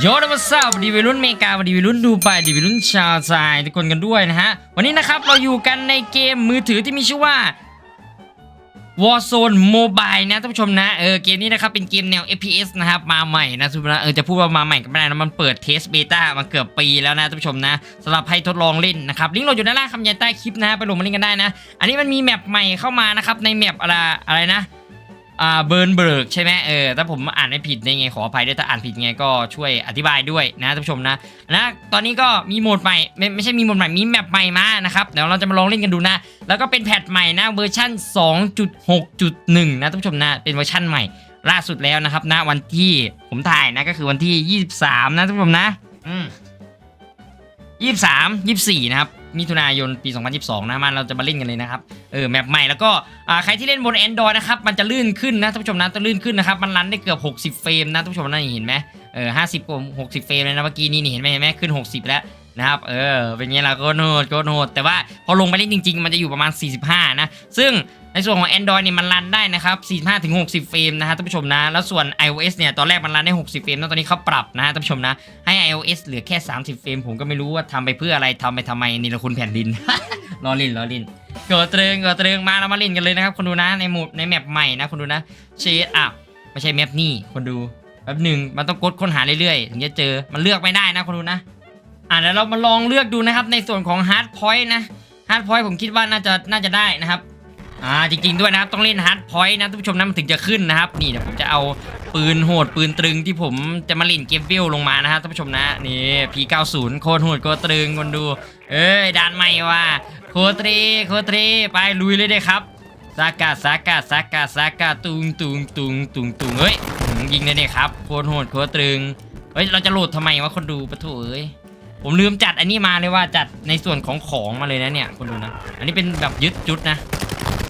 โยนมาทราบดีวัยรุ่นเมกาดีวัยรุ่นดูไปดีวัยรุ่นชาวไทยทุกคนกันด้วยนะฮะ วันนี้นะครับเราอยู่กันในเกมมือถือที่มีชื่อว่า Warzone Mobile นะท่านผู้ชมนะเออเกมนี้นะครับเป็นเกมแนว FPS นะครับมาใหม่นะทุกคนนะเออจะพูดว่ามาใหม่ก็ไม่ได้นะมันเปิดเทสเบต้ามาเกือบปีแล้วนะท่านผู้ชมนะสำหรับให้ทดลองเล่นนะครับลิงก์เราอยู่ด้านล่างคำยันใต้คลิปนะฮะไปลงมาเล่นกันได้นะ อันนี้มันมีแมปใหม่เข้ามานะครับในแมปอะไรอะไรนะ อ่าเบิร์นเบิร์กใช่ไหมเออถ้าผมอ่านไม่ผิดยังไงขออภัยด้วยถ้าอ่านผิดยังไงก็ช่วยอธิบายด้วยนะท่านผู้ชมนะนะตอนนี้ก็มีโหมดใหม่ไม่ไม่ใช่มีโหมดใหม่มีแมปใหม่มานะครับเดี๋ยวเราจะมาลองเล่นกันดูนะ แล้วก็เป็นแพทใหม่นะเวอร์ชัน2.6.1 นะท่านผู้ชมนะเป็นเวอร์ชันใหม่ล่าสุดแล้วนะครับนะวันที่ผมถ่ายนะก็คือวันที่ 23 นะท่านผู้ชมนะอืม23 24 นะครับ มิถุนายนปี 2022 นะมันเราจะมาเล่นกันเลยนะครับเออแมปใหม่แล้วก็ใครที่เล่นบน Android นะครับมันจะลื่นขึ้นนะท่านผู้ชมนะจะลื่นขึ้นนะครับมันรันได้เกือบ 60 เฟรมนะท่านผู้ชมนะนี่เห็นไหมเออ50กว่า60เฟรมเลยนะเมื่อกี้นี่นี่เห็นไหมเห็นไหมขึ้น 60 แล้วนะครับเออเป็นไงล่ะโคตรโหดโคตรโหดแต่ว่าพอลงไปเล่นจริง ๆ มันจะอยู่ประมาณ 45 นะ ซึ่ง ในส่วนของ Android เนี่ยมันรันได้นะครับ45-60เฟรมนะฮะท่านผู้ชมนะ แล้วส่วน iOS เนี่ยตอนแรกมันรันได้ 60เฟรมแล้วตอนนี้เขาปรับนะฮะท่านผู้ชมนะ ให้ iOS เหลือแค่ 30เฟรมผมก็ไม่รู้ว่าทำไปเพื่ออะไรทำไปทำไมนี่ละคุณแผ่นดิน ล้อเลินล้อเลินเกิดเตรงเกิดเตรงมาเรามาเล่นกันเลยนะครับคนดูนะในหมู่ในแมปใหม่นะคนดูนะเชดอะไม่ใช่แมปนี่คนดูแป๊บหนึ่งมันต้องกดค้นหาเรื่อยๆถึงจะเจอมันเลือกไม่ได้นะคนดูนะอะเดี๋ยวเรามาลองเลือกดูนะครับในส่วนของ hard point นะ hard point ผมคิดว่าน่าจะน่าจะได้นะครับ อ่าจริงๆด้วยนะครับต้องเล่น hard point นะท่านผู้ชมนะมันถึงจะขึ้นนะครับ นี่เดี๋ยวผมจะเอาปืนโหดปืนตรึงที่ผมจะมาเล่นเกมวิลลงมานะครับท่านผู้ชมนะนี่ P90 โคตรโหดโคตรตรึงคนดู เอ้ยด่านใหม่ว่ะโคตรีโคตรีไปลุยเลยได้ครับซากาซากาซากาซากาตุงตุงตุงตุงตุงเฮ้ยยิงเลยเนี่ยครับโคตรโหดโคตรตรึงเฮ้ยเราจะโหลดทำไมวะคนดูปะโถเอ้ยผมลืมจัดอันนี้มาเลยว่าจัดในส่วนของของมาเลยนะเนี่ยคนดูนะ อันนี้เป็นแบบยึดจุดนะ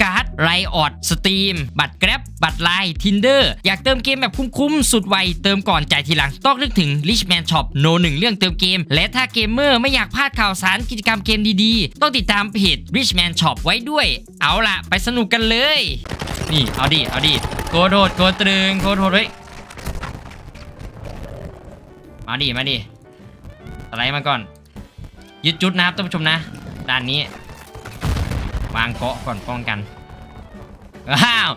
การ์ด ไรออดสตรีมบัตรแกร็บบัตรไลน์ทินเดอร์อยากเติมเกมแบบคุ้มๆ สุดไว เติมก่อนจ่ายทีหลัง ต้องนึกถึง Richman Shop โนหนึ่งเรื่องเติมเกม และถ้าเกมเมอร์ไม่อยากพลาดข่าวสารกิจกรรมเกมดีๆ ต้องติดตามเพจ Richman Shop ไว้ด้วย เอาล่ะ ไปสนุกกันเลย นี่ เอาดิ เอาดิ โกโดดโกตรึงโกโดดเฮ้ยมาดิ มาดิอะไรมาก่อน ยึดจุดนะครับท่านผู้ชมนะ ด้านนี้ วางเกาะก่อนป้องกัน ว้าว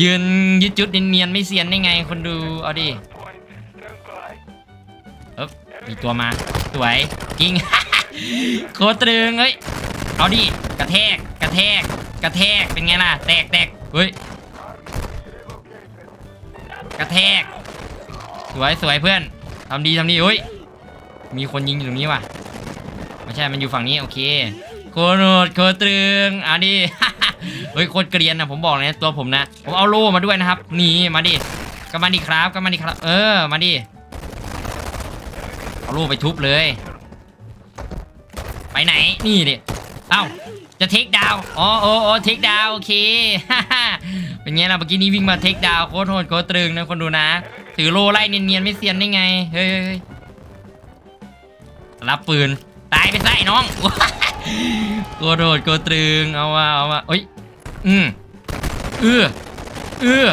ยืนยึดจุดเนียนๆไม่เซียนได้ไงคนดูเอาดิเอ๊บมีตัวมาสวยจริง โคตรตึงเฮ้ยเอาดิกระแทกกระแทกกระแทกเป็นไงล่ะแตกแตกเฮ้ยกระแทกสวยสวยเพื่อนทำดีทำดีเฮ้ยมีคนยิงอยู่ตรงนี้ว่ะไม่ใช่มันอยู่ฝั่งนี้โอเคโคตรโหดโคตรตึงเอะดิ เฮ้ยโคตรเกรียนนะผมบอกเลยนะตัวผมนะผมเอาโล่มาด้วยนะครับนี่มาดิก็มาดิครับก็มาดิครับ เออมาดิเอาโล่ไปทุบเลย ไปไหนนี่ดิเอ้าจะเทคดาวอ๋อโอ้โอ้เทคดาวโอเคเป็นไงล่ะเมื่อกี้นี้วิ่งมาเทคดาวโคตรโหดโคตรตรึงนะคนดูนะถือโล่ไล่เนียนๆไม่เซียนได้ไงเฮ้ยรับปืนตายไปซะไอ้น้องโกโดดโกตรึงเอาว่าเอาว่าเอ้ย อืมเออเออ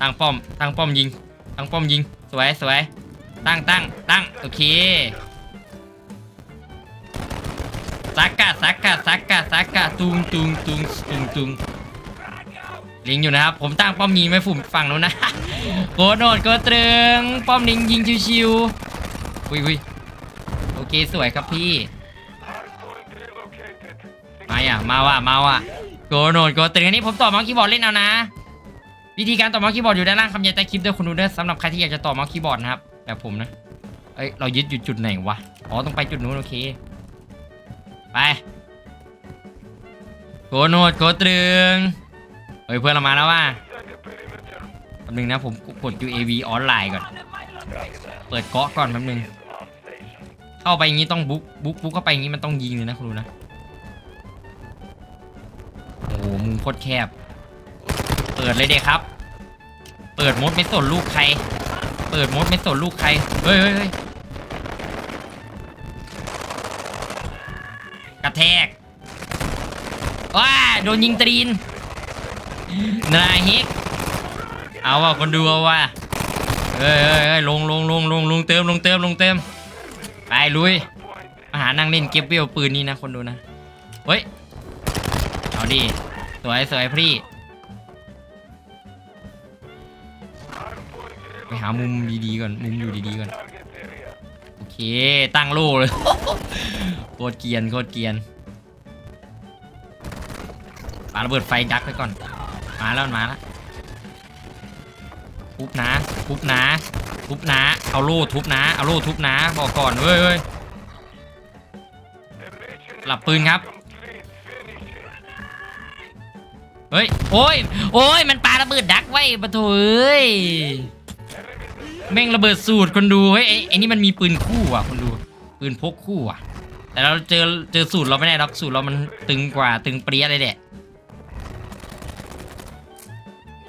ตั้งป้อมตั้งป้อมยิงตั้งป้อมยิงสวยสวยตั้งตั้งตั้งโอเคสักกะสักกะสักกะสักกะตุงตุงตุงตุงตุงลิงอยู่นะครับ ผมตั้งป้อมยิงไว้ฝุ่มฝั่งนู้นนะโกโดดโกตรึงป้อมลิงยิงชิวๆอุ้ยอุ้ยโอเคสวยครับพี่ มาอะมาว่ะมาว่ะโกโนดโกตึงอันนี้ผมต่อมาส์คีย์บอร์ดเล่นเอานะวิธีการต่อมาส์คีย์บอร์ดอยู่ด้านล่างคำยันใต้คลิปด้วยคุณดูด้วยสำหรับใครที่อยากจะต่อมาส์คีย์บอร์ดนะครับแบบผมนะเอ้ยเรายึดอยู่จุดไหนวะอ๋อต้องไปจุดนู้นโอเคไปโกโนดโกตรึงเฮ้ยเพื่อนเรามาแล้วว่ะแป๊บนึงนะผมกด UAV ออนไลน์ก่อน เปิดเกาะก่อนแป๊บนึงเข้าไปอย่างนี้ต้องบุ๊กบุ๊กบุ๊กเข้าไปอย่างนี้มันต้องยิงเลยนะคุณดูนะ มุมโคตรแคบ เปิดเลยเด็ครับ เปิดมดไม่สนลูกใคร เปิดมดไม่สนลูกใครเฮ้ยเฮ้ยเฮ้ยกระแทกว้าโดนยิงตรีนนาฮิกเอาว่ะคนดูเอาว่ะเฮ้ยเฮ้ยเฮ้ยลงลงลงลงลงเติมลงเติมลงเติมไปลุยมาหานั่งเล่นเก็บเวลปืนนี่นะคนดูนะ เฮ้ย เอาดิ วยสวยพี่ ไปหามุมดีๆก่อน มุมอยู่ดีๆก่อน โอเค ตั้งโล่เลย โคตรเกียน โคตรเกียนปาระเบิดไฟยักษ์ไปก่อน มาแล้วมาแล้วทุบนะ ทุบนะ ทุบนะ เอาโล่ทุบนะ เอาโล่ทุบนะ บอกก่อนเว้ยเว้ยหลับปืนครับ ฮ้ย โอ้ย โอ้ย มันปาระเบิดดักไว้ปะโถเอ้ย แม่งระเบิดสูตรคนดู เฮ้ยไอ้ไอ้นี่มันมีปืนคู่ว่ะคนดู ปืนพกคู่ว่ะ แต่เราเจอเจอสูตรเราไม่ได้หรอกสูตรเรามันตึงกว่าตึงเปรี้ยเลยแหละ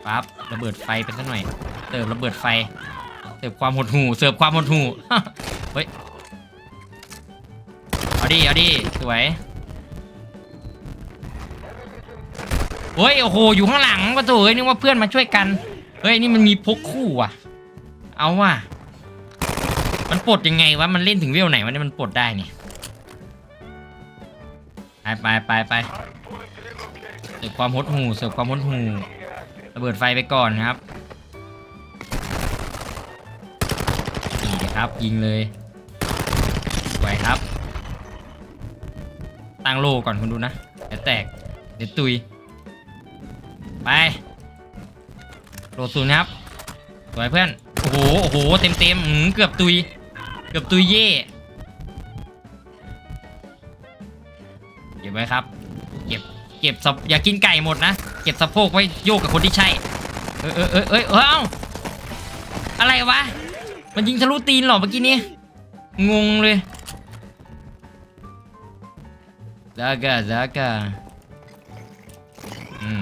ปั๊บระเบิดไฟไปสักหน่อย เติมระเบิดไฟเสิร์ฟความหดหูเสิร์ฟความหดหูเฮ้ย เอาดิ เอาดิ สวย เฮ้ยโอ้โหอยู่ข้างหลังประตูเอ้ยนึกว่าเพื่อนมาช่วยกันเฮ้ยนี่มันมีพกคู่ว่ะ เอาว่ะมันปลดยังไงวะมันเล่นถึงเวลไหนวะเนี่ยมันปลดได้นี่ไปไปไปไปเสิร์ฟความหดหูเสิร์ฟความหดหูระเบิดไฟไปก่อนครับนี่นะครับยิงเลยสวยครับตั้งโลก่อนคุณดูนะเดี๋ยวแตกเดี๋ยวตุย ไปโหลดศูนย์นะครับสวยเพื่อน โอ้โห โอ้โห เต็มเต็มเกือบตุย เกือบตุยเย่เก็บไว้ครับ เก็บ เก็บสะอย่ากินไก่หมดนะ เก็บสะโพกไว้โยกกับคนที่ใช่เออเออเออเออเออเอ้าอะไรวะ มันยิงทะลุตีนหรอเมื่อกี้นี้ งงเลยซากาซากาอืม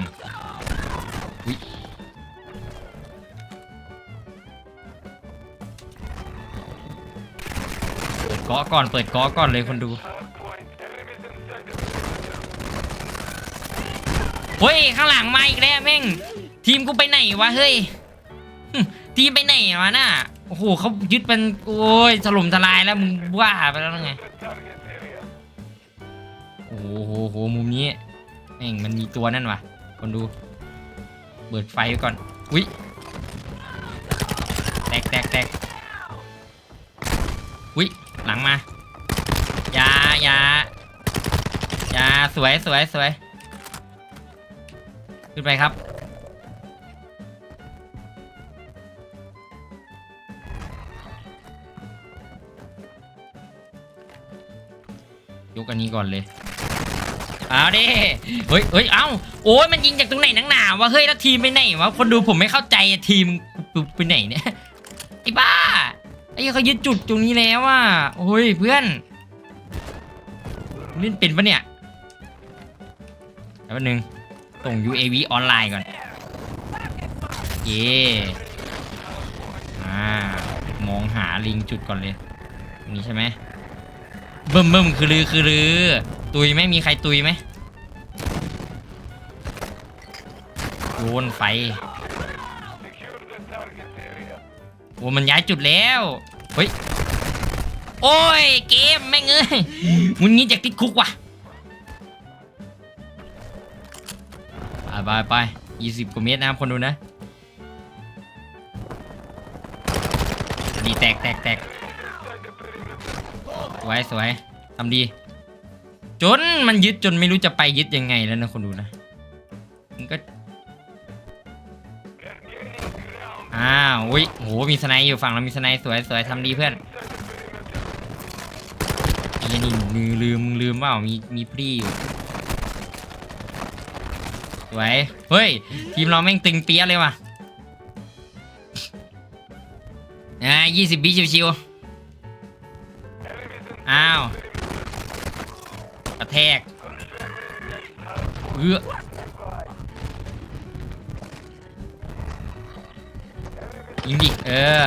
เกาะก่อนเปิดเกาะก่อนเลยคนดูเฮ้ยข้างหลังมาอีกแล้วแม่งทีมกูไปไหนวะเฮ้ยทีมไปไหนวะน่ะโอ้โหเขายึดเป็นโอ้ยถล่มทลายแล้วมึงว่าไปแล้วไงโอ้โหโหโหมุมนี้แม่งมันมีตัวนั่นวะคนดู เปิดไฟก่อนอุ้ยแตกแตกแตกอุ้ย หลังมายายายาสวยสวยสวยขึ้นไปครับยกอันนี้ก่อนเลย เอาดิ เฮ้ยเฮ้ยเอ้า โอ้ยมันยิงจากตรงไหนนังหนาวะ เฮ้ย แล้วทีมไปไหนวะ คนดูผมไม่เข้าใจทีมไปไหนเนี่ยไอ้บ้า ไอ้เหี้ยเขายึดจุดตรงนี้แล้วว่ะโอ้ยเพื่อนเล่นเป็นปะเนี่ยแป๊บนึงส่ง UAV ออนไลน์ก่อน เย่อ่ามองหาลิงจุดก่อนเลยตรงนี้ใช่ไหมเบิ่มเบิ่มคือลือคือลือ ตุยไหมมีใครตุยไหมโยนไฟ โอ้มันย้ายจุดแล้วเฮ้ยโอ้ยเกมแม่งเอ้ยมึงงี้จากติดคุกว่ะไปไปไปยี่สิบกว่าเมตรนะครับคนดูนะดีแตกแตกแตกสวยสวยทำดี จนมันยึดจนไม่รู้จะไปยึดยังไงแล้วนะคนดูนะ อ้าวอุ้ยโหมีสไนด์อยู่ฝั่งเรามีสไนด์สวยสวยทำดีเพื่อนไอ้นี่ลืมลืมลืมเปล่ามีมีพรีอยู่สวยเฮ้ยทีมเราแม่งตึงเปี้ยเลยว่ะออ่ายี่สิบวิชิวๆ ยิงดิเออ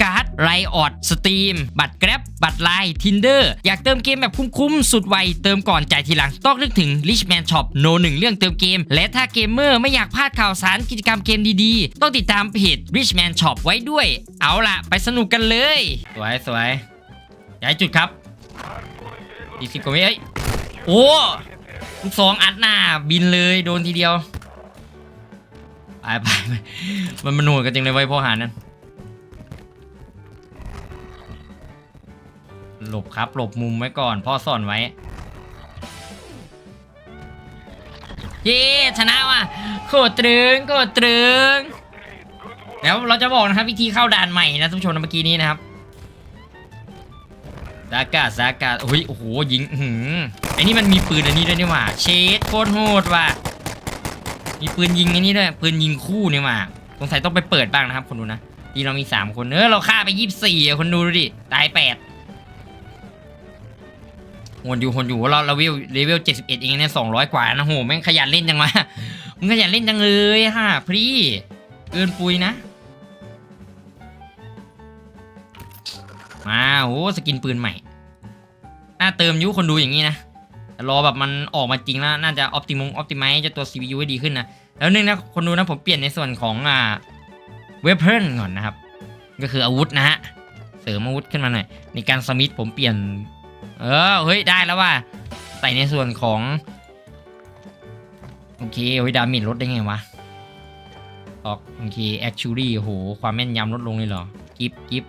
การ์ด ไรออดสตรีมบัตรแกร็บบัตรไลน์ทินเดอร์อยากเติมเกมแบบคุ้มๆ สุดไว เติมก่อนจ่ายทีหลัง ต้องนึกถึง Richman Shop โนหนึ่งเรื่องเติมเกม และถ้าเกมเมอร์ไม่อยากพลาดข่าวสารกิจกรรมเกมดีๆ ต้องติดตามเพจ Richman Shop ไว้ด้วย เอาล่ะ ไปสนุกกันเลย สวยสวยย้ายจุดครับอีกสิบกว่าวิเอ้ยโอ้ลูกสองอัดหน้าบินเลยโดนทีเดียวไปไปไปมันมันหน่วยกันจริงเลยไว้ยพ่อหานั่น หลบครับ หลบมุมไว้ก่อน พ่อซ่อนไว้ เย้ชนะว่ะโคตรตรึงโคตรตรึงแล้วเราจะบอกนะครับวิธีเข้าด่านใหม่นะท่านผู้ชมเมื่อกี้นี้นะครับซากาซากาโอ้ยโอ้โหยิงหือไอ้นี่มันมีปืนอันนี้ด้วยนี่หว่าเชดโคตรโหดว่ะมีปืนยิงอ้นี่ด้วยปืนยิงคู่นี่มาสงสัยต้องไปเปิดบ้างนะครับคนดูนะทีเรามี 3 คนเออเราฆ่าไป 24อะคนดูดูดิตาย8 หนอยู่หนอยู่เราเราเลเวลเลเวล71เอ็ดเองเนี่ย200กว่านะโหแม่งขยันเล่นจังวะมึงขยันเล่นจังเลยฮะพรีเกินปุยนะ มาโอ้สกินปืนใหม่น่าเติมยุคนดูอย่างนี้นะรอแบบมันออกมาจริงแล้วน่าจะออ t ติมงออ t ติไมจะตัว CPU ให้ดีขึ้นนะ แล้วนึงนะคนดูนะผมเปลี่ยนในส่วนของอ่าเวเพนก่อนนะครับ ก็คืออาวุธนะฮะ เสริมอาวุธขึ้นมาหน่อย ในการสมิธผมเปลี่ยน เออเฮ้ยได้แล้วว่าใส่ในส่วนของโอเคเฮ้ยดาเมจลดได้ไงวะออกโอเค actually โหความแม่นยำลดลงเลยเหรอกิฟกิฟ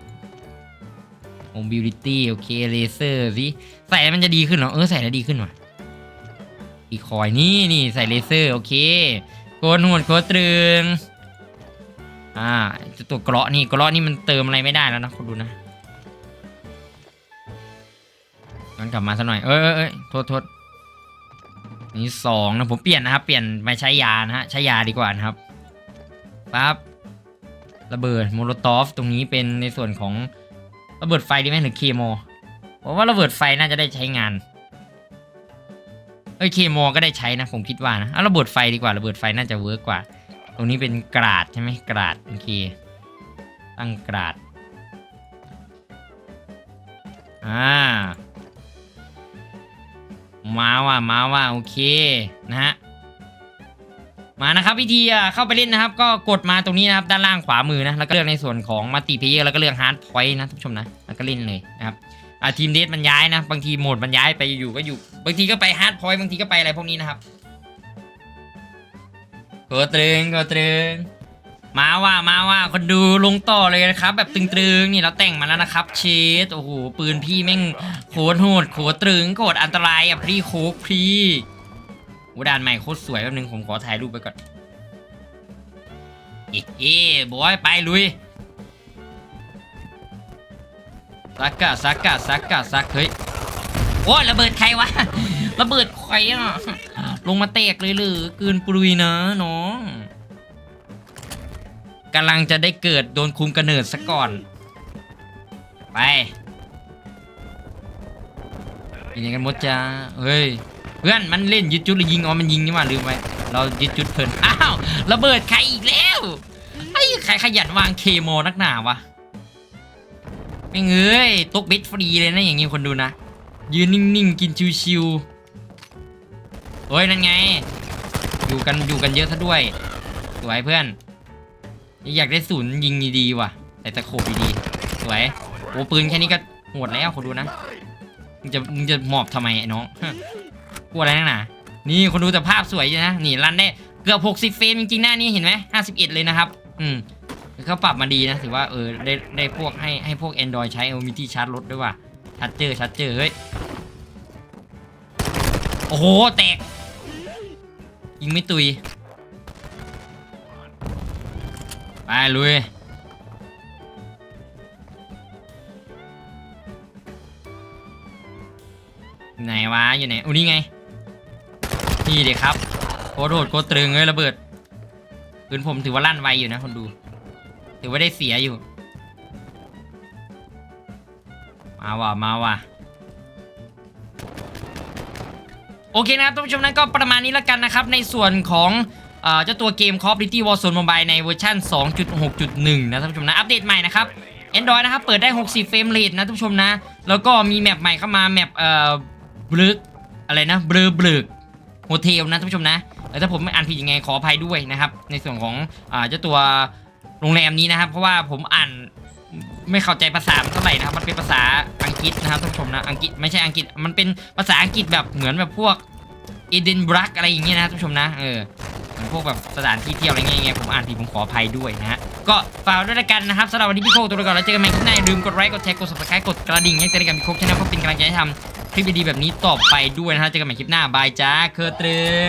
mobility โอเค laser สิใส่มันจะดีขึ้นเหรอเออใส่แล้วดีขึ้นว่ะอีคอยนี่นี่ใส่เลเซอร์โอเคโกนหัวโกนตรึงอ่าตัวเกราะนี่เกราะนี่มันเติมอะไรไม่ได้แล้วนะคุณดูนะ งั้นกลับมาสักหน่อยเอ้ยเอ้ยเอ้ยโทษโทษนี่สองนะผมเปลี่ยนนะครับ เปลี่ยนมาใช้ยานะฮะ ใช้ยาดีกว่านะครับปั๊บระเบิดโมโลตอฟตรงนี้เป็นในส่วนของระเบิดไฟดีไหมหรือเคโมผมว่าระเบิดไฟน่าจะได้ใช้งานเอ้ยเคมก็ได้ใช้นะผมคิดว่านะเอาระเบิดไฟดีกว่าระเบิดไฟน่าจะเวิร์กกว่า ตรงนี้เป็นกราดใช่ไหมกราดโอเคตั้งกราดอ่า มาว่ะมาว่ะโอเคนะฮะมานะครับวิธีอะเข้าไปเล่นนะครับ ก็กดมาตรงนี้นะครับด้านล่างขวามือนะแล้วก็เลือกในส่วนของมัลติเพเยอร์แล้วก็เลือกฮาร์ดพอยต์นะท่านผู้ชมนะแล้วก็เล่นเลยนะครับอ่าทีมเดทมันย้ายนะ บางทีโหมดมันย้ายไปอยู่ก็อยู่ บางทีก็ไปฮาร์ดพอยต์บางทีก็ไปอะไรพวกนี้นะครับโกตรึงโกตรึง มาว่ามาว่าคนดูลงต่อเลยนะครับ แบบตึงๆนี่เราแต่งมาแล้วนะครับเชดโอ้โหปืนพี่แม่งโคตรโหดโคตรตรึงโคตรอันตรายอะพี่โคกพี่โอ้ด่านใหม่โคตรสวยแป๊บนึงผมขอถ่ายรูปไปก่อนเอ๊ะเอ๊ะบอยไปลุยซักกะซักกะซักกะซักเฮ้ยโอ้ระเบิดใครวะระเบิดใครอะลงมาเตกเลยหรือกินปรุยนะน้อง กำลังจะได้เกิดโดนคุมกระเนิดซะก่อน ไปยังกันหมดจ้าเฮ้ย เพื่อนมันเล่นยึดจุดหรือยิงอ๋อมันยิงนี่หว่าลืมไปเรายึดจุดเพลินอ้าวระเบิดใครอีกแล้วไอ้ใครขยันวางเคโมนักหนาวะไม่เงยตกเบ็ดฟรีเลยนะอย่างงี้คนดูนะ ยืนนิ่งๆกินชิวๆโอ้ยนั่นไง อยู่กันอยู่กันเยอะซะด้วยสวยเพื่อน อยากได้ศูนย์ยิงดีๆว่ะแต่ตะโขบดีๆสวยโอ้ปืนแค่นี้ก็โหดแล้วคนดูนะมึงจะมึงจะหมอบทำไมไอ้น้องกลัวอะไรนักหนานี่คนดูแต่ภาพสวยนะนี่รันได้เกือบ 60 เฟรมจริงๆหน้านี้เห็นไหม51 เลยนะครับ อืมเขาปรับมาดีนะถือว่าเออได้ได้พวกให้ให้พวก Android ใช้เออมีที่ชาร์จรถด้วยว่ะชัดเจอชัดเจอเฮ้ยโอ้โห แตก ยิงไม่ตุย ไปลุย ไหนวะอยู่ไหนอุ้นี่ไง นี่เด็กครับโคตรโหดโคตรตรึงเลยระเบิดปืนผมถือว่าลั่นไวอยู่นะคนดู ถือว่าได้เสียอยู่ มาว่ะมาว่ะโอเคนะครับท่านผู้ชมนั้นก็ประมาณนี้แล้วกันนะครับ ในส่วนของ เจ้าตัวเกม Call of Duty Warzone Mobile ในเวอร์ชัน2.6.1 นะท่านผู้ชมนะ อัปเดตใหม่นะครับ Android นะครับ เปิดได้ 60 เฟรมเรทนะท่านผู้ชมนะ แล้วก็มีแมปใหม่เข้ามาแมปเอ่อบลึกอะไรนะเบลอเบลึกโฮเทลนะท่านผู้ชมนะถ้าผมไม่อ่านผิดยังไงขออภัยด้วยนะครับ ในส่วนของเจ้าตัวโรงแรมนี้นะครับ เพราะว่าผมอ่านไม่เข้าใจภาษาเท่าไหร่นะครับ มันเป็นภาษาอังกฤษนะครับท่านผู้ชมนะ อังกฤษไม่ใช่อังกฤษ มันเป็นภาษาอังกฤษแบบเหมือนแบบพวกเอเดนบรักอะไรอย่างเงี้ยนะท่านผู้ชมนะ เออ มือนพวกแบบสถานที่เที่ยวอะไรเงี้ยผมอ่านผิดผมขออภัยด้วยนะฮะก็ฝากด้วยละกันนะครับสำหรับวันนี้พี่โคกตัวไปก่อนแล้วเจอกันใหม่คลิปหน้าอย่าลืมกดไลค์กดแชร์กด subscribe กดกระดิ่งให้เจอกันพี่โคกชาแนลเพื่อเป็นกำลังใจให้ทำคลิปดีๆแบบนี้ต่อไปด้วยนะฮะเจอกันใหม่คลิปหน้าบายจ้าเคอร์ตรึง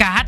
การ์ด